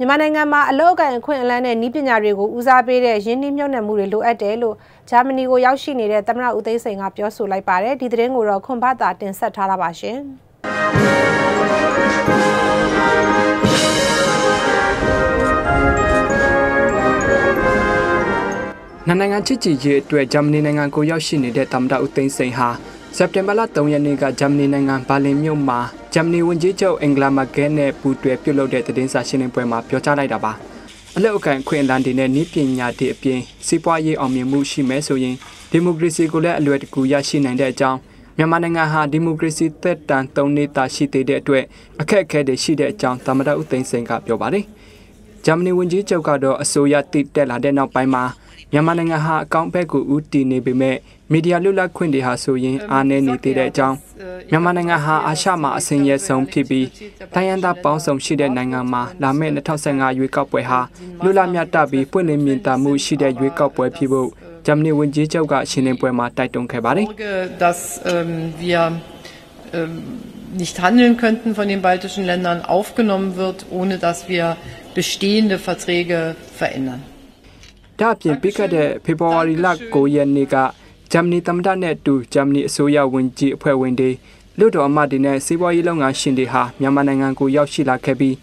မြန်မာနိုင်ငံမှာအလောက်အကန်အခွင့်အလမ်းနဲ့ဤပညာတွေကိုဦးစားပေးတဲ့ရင်းနှီးမြှုပ်နှံမှုတွေလိုအပ်တယ်လို့ဂျာမနီကိုရောက်ရှိနေတဲ့သမ္မတဦးသိန်းစိန်ကပြောဆိုလိုက်ပါတယ်ဒီသတင်းကိုတော့ခွန်ဘတာတင်ဆက်ထားတာပါရှင်နိုင်ငံချစ်ကြည်ရေးအတွက်ဂျာမနီနိုင်ငံကိုရောက်ရှိနေတဲ့သမ္မတဦးသိန်းစိန်ဟာ စက်တင်ဘာလ3ရက်နေ့ကဂျာမနီနိုင်ငံဘာလင်မြို့မှာဂျာမနီဝန်ကြီးချုပ်အင်္ဂလာမာကဲနဲ့ပူးတွဲပြုလုပ်တဲ့သတင်းစာရှင်းလင်းပွဲမှာပြောကြားလိုက်တာပါအလောက်အကန်ခွင့်အလန်းတွေနဲ့ဤပညာတွေအပြင်စီးပွားရေးအောင်မြင်မှုရှိမယ်ဆိုရင်ဒီမိုကရေစီကိုလည်းအလွယ်တကူရရှိနိုင်တဲ့အကြောင်းမြန်မာနိုင်ငံဟာဒီမိုကရေစီသက်တမ်း၃နှစ်တာရှိသေးတဲ့အတွက်အခက်အခဲတွေရှိတဲ့အကြောင်းသမ္မတဦးသိန်းစိန်ကပြောပါတယ်ဂျာမနီဝန်ကြီးချုပ်ကတော့အစိုးရတည်တက်လာတဲ့နောက်ပိုင်းမှာ မြန်မာနိုင်ငံဟာအကောင့်ဘက်ကိုဦးတည်နေပေမဲ့မီဒီယာလွတ်လပ်ခွင့်တွေဟာဆိုရင်အားနည်းနေသေးတဲ့အကြောင်းမြန်မာနိုင်ငံဟာအာရှမှာအဆင်ရဲဆုံးဖြစ်ပြီးတိုင်းရင်းသားပေါင်းစုံရှိတဲ့နိုင်ငံမှာလာမယ့်2015ရွေးကောက်ပွဲဟာလွတ်လပ်မြတ်တပြီးပွင့်လင်းမြင်သာမှုရှိတဲ့ရွေးကောက်ပွဲဖြစ်ဖို့ဂျာမနီဝန်ကြီးချုပ်ကရှင်းလင်းပွဲမှာတိုက်တွန်းခဲ့ပါတယ် dass wir nicht handeln könnten von den baltischen Ländern aufgenommen wird, ohne dass wir bestehende Verträge verändern. ဒါအပြင်ပြီးခဲ့တဲ့ဖေဖော်ဝါရီလ9ရက်နေ့ကဂျာမနီသမ္မတနဲ့အတူဂျာမနီအစိုးရဝန်ကြီးအဖွဲ့ဝင်တွေလူတော်အမတ်တွေနဲ့စီးပွားရေးလုပ်ငန်းရှင်တွေဟာမြန်မာနိုင်ငံကိုရောက်ရှိလာခဲ့ပြီး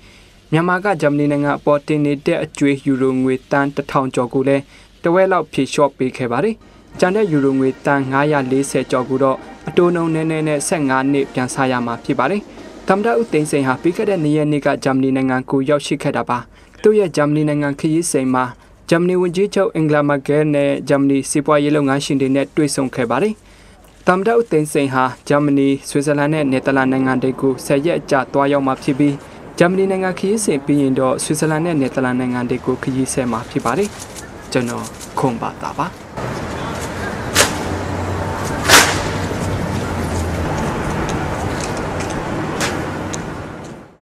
မြန်မာကဂျာမနီနိုင်ငံအပေါ်တင်နေတဲ့အကျွေးယူရိုငွေတန်1000ကျော်ကိုလည်းတဝက်လောက်ဖြည့်လျှော့ပေးခဲ့ပါတယ်။ကျန်တဲ့ယူရိုငွေတန်940ကျော်ကိုတော့အတိုးနှုန်းနည်းနည်းနဲ့15နှစ်ပြန်ဆရမှာဖြစ်ပါတယ်။သမ္မတဦးသိန်းစိန်ဟာပြီးခဲ့တဲ့နေ့ရက်နေ့ကဂျာမနီနိုင်ငံကိုရောက်ရှိခဲ့တာပါ။သူ့ရဲ့ဂျာမနီနိုင်ငံခရီးစဉ်မှာ ဂျာမနီဝန်ကြီးချုပ်အင်္ဂလာမာကဲနဲ့ဂျာမနီစီးပွားရေးလုပ်ငန်းရှင်တွေနဲ့တွေ့ဆုံခဲ့ပါတယ်။တမ်ဒတ်သိန်းစိန်ဟာဂျာမနီဆွစ်ဇာလန်နဲ့နယ်သာလန်နိုင်ငံတွေကိုဆယ်ရက်အကြာတွားရောက်မှာဖြစ်ပြီးဂျာမနီနိုင်ငံခရီးစဉ်ပြီးရင်တော့ဆွစ်ဇာလန်နဲ့နယ်သာလန်နိုင်ငံတွေကိုခရီးဆက်မှာဖြစ်ပါတယ်။ကျွန်တော်ခွန်ပါတာပါ။